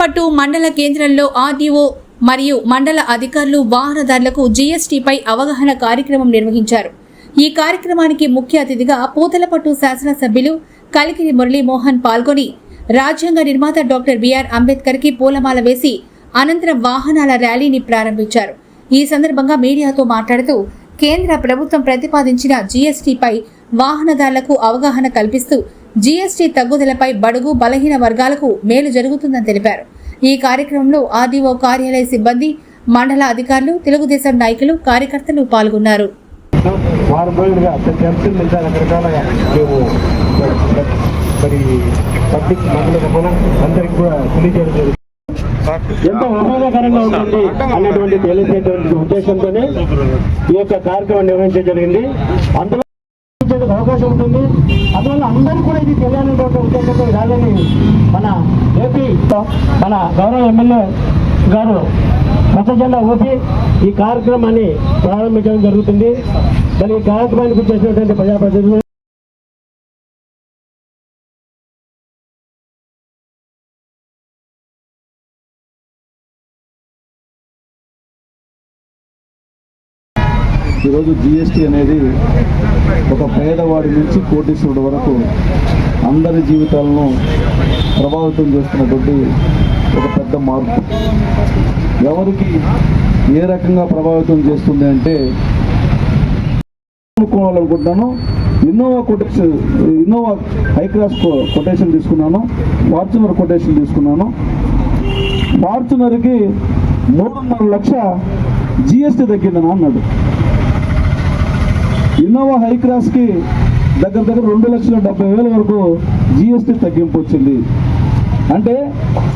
పట్టు మండల కేంద్రంలో ఆర్డీఓ మరియు మండల అధికారులు వాహనదారులకు జీఎస్టీపై అవగాహన కార్యక్రమం నిర్వహించారు. ఈ కార్యక్రమానికి ముఖ్య అతిథిగా పూతలపట్టు శాసనసభ్యులు కలికిరి మురళీమోహన్ పాల్గొని రాజ్యాంగ నిర్మాత డాక్టర్ బిఆర్ అంబేద్కర్కి పూలమాల వేసి అనంతరం వాహనాల ర్యాలీని ప్రారంభించారు. ఈ సందర్భంగా మీడియాతో మాట్లాడుతూ కేంద్ర ప్రభుత్వం ప్రతిపాదించిన జీఎస్టీపై వాహనదారులకు అవగాహన కల్పిస్తూ జీఎస్టీ తగ్గుదలపై బడుగు బలహీన వర్గాలకు మేలు జరుగుతుందని తెలిపారు. ఈ కార్యక్రమంలో ఆర్డీఓ కార్యాలయ సిబ్బంది మండల అధికారులు తెలుగుదేశం నాయకులు కార్యకర్తలు పాల్గొన్నారు. వారం రోజులుగా ప్రతి అంశం మీద రకరకాలుగా మేము మరి పబ్లిక్ మండలి కూడా అందరికి కూడా తెలియజేయడం జరుగుతుంది ఎంతో ఉపయోగకరంగా ఉంటుంది అనేటువంటి తెలియజేటువంటి ఉద్దేశంతోనే ఈ యొక్క కార్యక్రమం నిర్వహించడం జరిగింది. అందులో అవకాశం ఉంటుంది. అందువల్ల అందరూ కూడా ఇది తెలియాలనేటువంటి ఉద్దేశంతో ఈ మన ఏపీ మన గౌరవ ఎమ్మెల్యే గారు పచ్చ జెండా ఊపి ఈ కార్యక్రమాన్ని ప్రారంభించడం జరుగుతుంది. మరి ఈ కార్యక్రమానికి చేసినటువంటి ప్రజాప్రతినిధులు ఈరోజు జిఎస్టీ అనేది ఒక పేదవాడి నుంచి కోటీశ్వరుడు వరకు అందరి జీవితాలను ప్రభావితం చేస్తున్నటువంటి ఒక పెద్ద మార్పు. ఎవరికి ఏ రకంగా ప్రభావితం చేస్తుంది అంటే కొనుక్కోవాలనుకుంటున్నాను Innova quotation Innova high class quotation తీసుకున్నాను. ఫార్చునర్ కొటేషన్ తీసుకున్నాను. ఫార్చునర్కి మూడున్నర లక్ష జిఎస్టీ తగ్గిందని అన్నాడు. ఇన్నోవా హై క్రాస్కి దగ్గర దగ్గర రెండు లక్షల డెబ్బై వేల వరకు జిఎస్టీ తగ్గింపు వచ్చింది. అంటే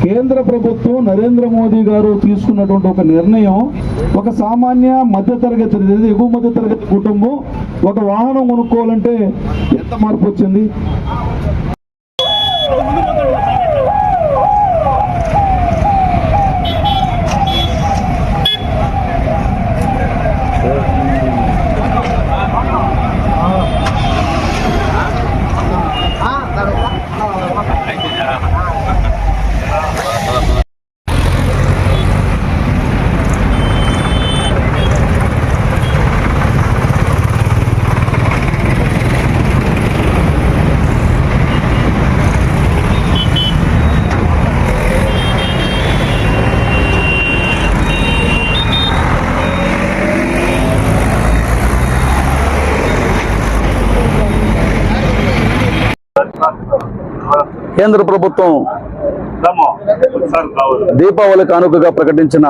కేంద్ర ప్రభుత్వం నరేంద్ర మోదీ గారు తీసుకున్నటువంటి ఒక నిర్ణయం ఒక సామాన్య మధ్యతరగతి ఎగువ మధ్యతరగతి కుటుంబం ఒక వాహనం కొనుక్కోవాలంటే ఎంత మార్పు వచ్చింది? కేంద్ర ప్రభుత్వం దీపావళి కానుకగా ప్రకటించిన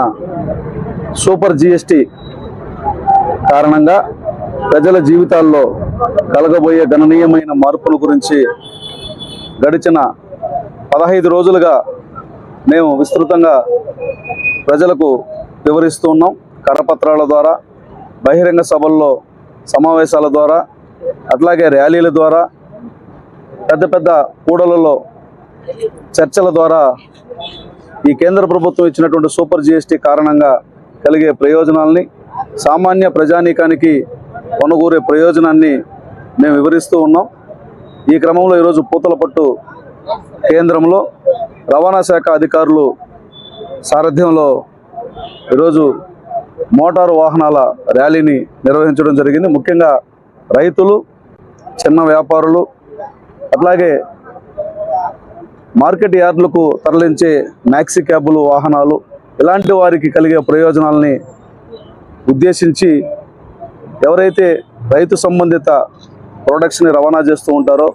సూపర్ జిఎస్టి కారణంగా ప్రజల జీవితాల్లో కలగబోయే గణనీయమైన మార్పుల గురించి గడిచిన పదహైదు రోజులుగా మేము విస్తృతంగా ప్రజలకు వివరిస్తూ ఉన్నాం. కరపత్రాల ద్వారా బహిరంగ సభల్లో సమావేశాల ద్వారా అట్లాగే ర్యాలీల ద్వారా పెద్ద పెద్ద కూడలలో చర్చల ద్వారా ఈ కేంద్ర ప్రభుత్వం ఇచ్చినటువంటి సూపర్ జిఎస్టీ కారణంగా కలిగే ప్రయోజనాల్ని సామాన్య ప్రజానీకానికి కొనుగోరే ప్రయోజనాన్ని మేము వివరిస్తూ ఉన్నాం. ఈ క్రమంలో ఈరోజు పూతలపట్టు కేంద్రంలో రవాణా శాఖ అధికారులు సారథ్యంలో ఈరోజు మోటారు వాహనాల ర్యాలీని నిర్వహించడం జరిగింది. ముఖ్యంగా రైతులు చిన్న వ్యాపారులు అట్లాగే మార్కెట్ యార్డులకు తరలించే మ్యాక్సీ క్యాబులు వాహనాలు ఇలాంటి వారికి కలిగే ప్రయోజనాలని ఉద్దేశించి ఎవరైతే రైతు సంబంధిత ప్రొడక్ట్స్ని రవాణా చేస్తూ ఉంటారో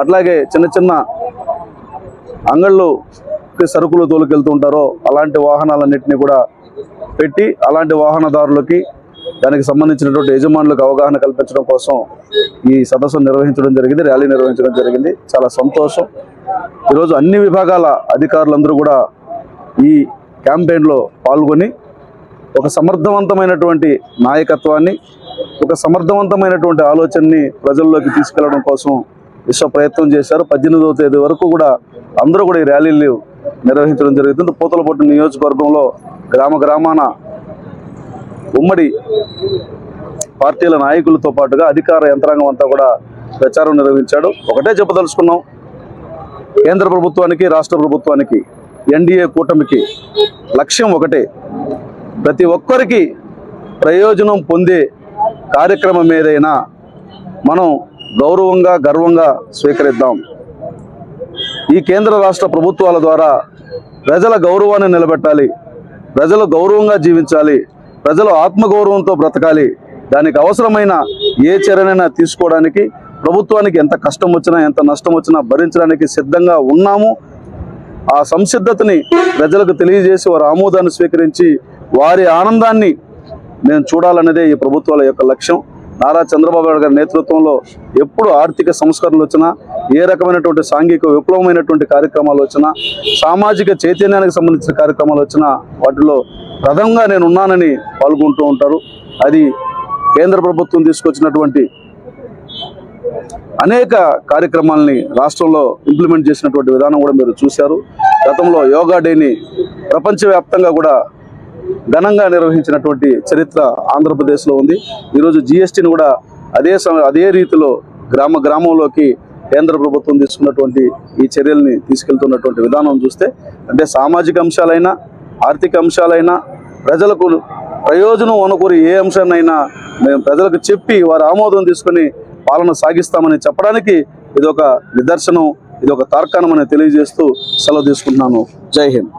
అట్లాగే చిన్న చిన్న అంగళ్ళుకి సరుకులు తోలుకెళ్తూ ఉంటారో అలాంటి వాహనాలన్నింటినీ కూడా పెట్టి అలాంటి వాహనదారులకి దానికి సంబంధించినటువంటి యజమానులకు అవగాహన కల్పించడం కోసం ఈ సదస్సును నిర్వహించడం జరిగింది ర్యాలీ నిర్వహించడం జరిగింది. చాలా సంతోషం. ఈరోజు అన్ని విభాగాల అధికారులందరూ కూడా ఈ క్యాంపెయిన్లో పాల్గొని ఒక సమర్థవంతమైనటువంటి నాయకత్వాన్ని ఒక సమర్థవంతమైనటువంటి ఆలోచనని ప్రజల్లోకి తీసుకెళ్ళడం కోసం విశ్వ ప్రయత్నం చేశారు. పద్దెనిమిదవ తేదీ వరకు కూడా అందరూ కూడా ఈ ర్యాలీలు నిర్వహించడం జరుగుతుంది. పూతలపట్టు నియోజకవర్గంలో గ్రామ గ్రామాన ఉమ్మడి పార్టీల నాయకులతో పాటుగా అధికార యంత్రాంగం అంతా కూడా ప్రచారం నిర్వహించాడు. ఒకటే చెప్పదలుచుకున్నాం కేంద్ర ప్రభుత్వానికి రాష్ట్ర ప్రభుత్వానికి ఎన్డీఏ కూటమికి లక్ష్యం ఒకటే. ప్రతి ఒక్కరికి ప్రయోజనం పొందే కార్యక్రమం ఏదైనా మనం గౌరవంగా గర్వంగా స్వీకరిద్దాం. ఈ కేంద్ర రాష్ట్ర ప్రభుత్వాల ద్వారా ప్రజల గౌరవాన్ని నిలబెట్టాలి ప్రజలు గౌరవంగా జీవించాలి ప్రజలు ఆత్మగౌరవంతో బ్రతకాలి. దానికి అవసరమైన ఏ చర్యనైనా తీసుకోవడానికి ప్రభుత్వానికి ఎంత కష్టం వచ్చినా ఎంత నష్టం వచ్చినా భరించడానికి సిద్ధంగా ఉన్నాము. ఆ సంసిద్ధతని ప్రజలకు తెలియజేసి వారి ఆమోదాన్ని స్వీకరించి వారి ఆనందాన్ని మేము చూడాలన్నదే ఈ ప్రభుత్వాల యొక్క లక్ష్యం. నారా చంద్రబాబు నాయుడు గారి నేతృత్వంలో ఎప్పుడు ఆర్థిక సంస్కరణలు వచ్చినా ఏ రకమైనటువంటి సాంఘిక విప్లవమైనటువంటి కార్యక్రమాలు వచ్చినా సామాజిక చైతన్యానికి సంబంధించిన కార్యక్రమాలు వచ్చినా వాటిలో ప్రథమంగా నేను ఉన్నానని పాల్గొంటూ ఉంటారు. అది కేంద్ర ప్రభుత్వం తీసుకొచ్చినటువంటి అనేక కార్యక్రమాలని రాష్ట్రంలో ఇంప్లిమెంట్ చేసినటువంటి విధానం కూడా మీరు చూశారు. గతంలో యోగా డేని ప్రపంచవ్యాప్తంగా కూడా ఘనంగా నిర్వహించినటువంటి చరిత్ర ఆంధ్రప్రదేశ్లో ఉంది. ఈరోజు జిఎస్టీని కూడా అదే అదే రీతిలో గ్రామ గ్రామంలోకి కేంద్ర ప్రభుత్వం తీసుకున్నటువంటి ఈ చర్యల్ని తీసుకెళ్తున్నటువంటి విధానం చూస్తే అంటే సామాజిక అంశాలైనా ఆర్థిక అంశాలైనా ప్రజలకు ప్రయోజనం అనుకూరి ఏ అంశాన్నైనా మేము ప్రజలకు చెప్పి వారి ఆమోదం తీసుకొని పాలన సాగిస్తామని చెప్పడానికి ఇది ఒక నిదర్శనం ఇది ఒక తార్కాణం అని తెలియజేస్తూ సెలవు తీసుకుంటున్నాను. జై హింద్.